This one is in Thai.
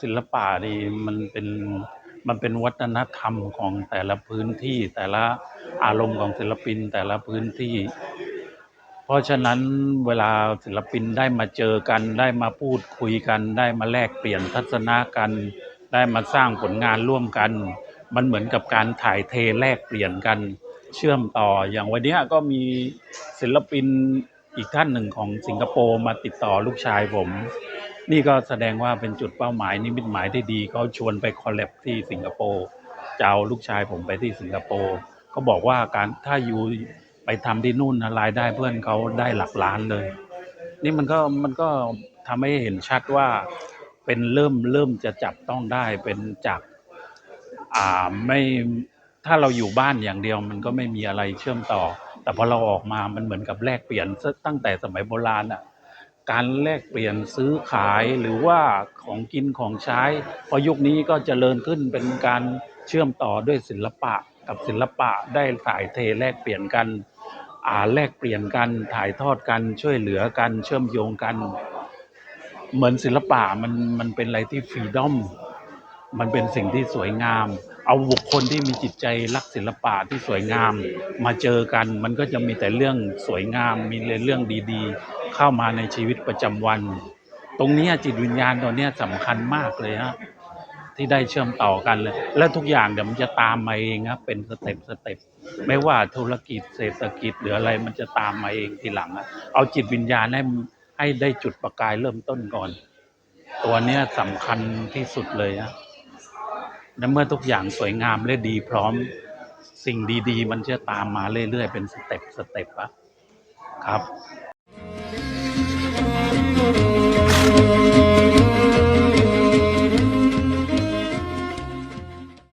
ศิลปะนี่มันเป็นมันเป็นวัฒนธรรมของแต่ละพื้นที่แต่ละอารมณ์ของศิลปินแต่ละพื้นที่ เพราะฉะนั้นเวลาศิลปินได้มาเจอกัน ได้มาพูดคุยกัน ได้มาแลกเปลี่ยนทัศนะกัน ได้มาสร้างผลงานร่วมกัน มันเหมือนกับการถ่ายเทแลกเปลี่ยนกัน เชื่อมต่ออย่างวันนี้ก็มีศิลปิน อีกท่านหนึ่งของสิงคโปร์มาติดต่อลูกชายผม นี่ก็แสดงว่าเป็นจุดเป้าหมายนิมิตหมายที่ดีเขาชวนไปคอลแลบที่สิงคโปร์จะเอาลูกชายผมไปที่สิงคโปร์เขาบอกว่าการถ้าอยู่ไปทำที่นู่นนะรายได้เพื่อนเขาได้หลักล้านเลย นี่มันก็มันก็ทำให้เห็นชัดว่าเป็นเริ่มเริ่มจะจับต้องได้เป็นจากอ่าไม่ถ้าเราอยู่บ้านอย่างเดียวมันก็ไม่มีอะไรเชื่อมต่อ แต่พอเราออกมามันเหมือนกับแลกเปลี่ยนตั้งแต่สมัยโบราณอะการแลกเปลี่ยนซื้อขายหรือว่าของกินของใช้พอยุคนี้ก็เจริญขึ้นเป็นการเชื่อมต่อด้วยศิลปะกับศิลปะได้ถ่ายเทแลกเปลี่ยนกันอ่าแลกเปลี่ยนกันถ่ายทอดกันช่วยเหลือกันเชื่อมโยงกัน เหมือนศิลปะมันมันเป็นอะไรที่ฟรีดอม มันเป็นสิ่งที่สวยงาม เอาบุคคลที่มีจิตใจรักศิลปะที่สวยงาม มาเจอกัน มันก็จะมีแต่เรื่องสวยงาม มีเรื่องดีๆ เข้ามาในชีวิตประจำวัน ตรงนี้จิตวิญญาณตัวนี้สำคัญมากเลยฮะที่ได้เชื่อมต่อกันเลย และทุกอย่างเดี๋ยวมันจะตามมาเองครับเป็นสเต็ปสเต็ปไม่ว่าธุรกิจเศรษฐกิจหรืออะไรมันจะตามมาเองทีหลังอะเอาจิตวิญญาณให้ให้ได้จุดประกายเริ่มต้นก่อน ตัวเนี้ยสำคัญที่สุดเลยฮะ และเมื่อทุกอย่างสวยงามและดีพร้อมสิ่งดี ๆ มันจะตามมาเรื่อย ๆ เป็นสเต็ปสเต็ปอะครับ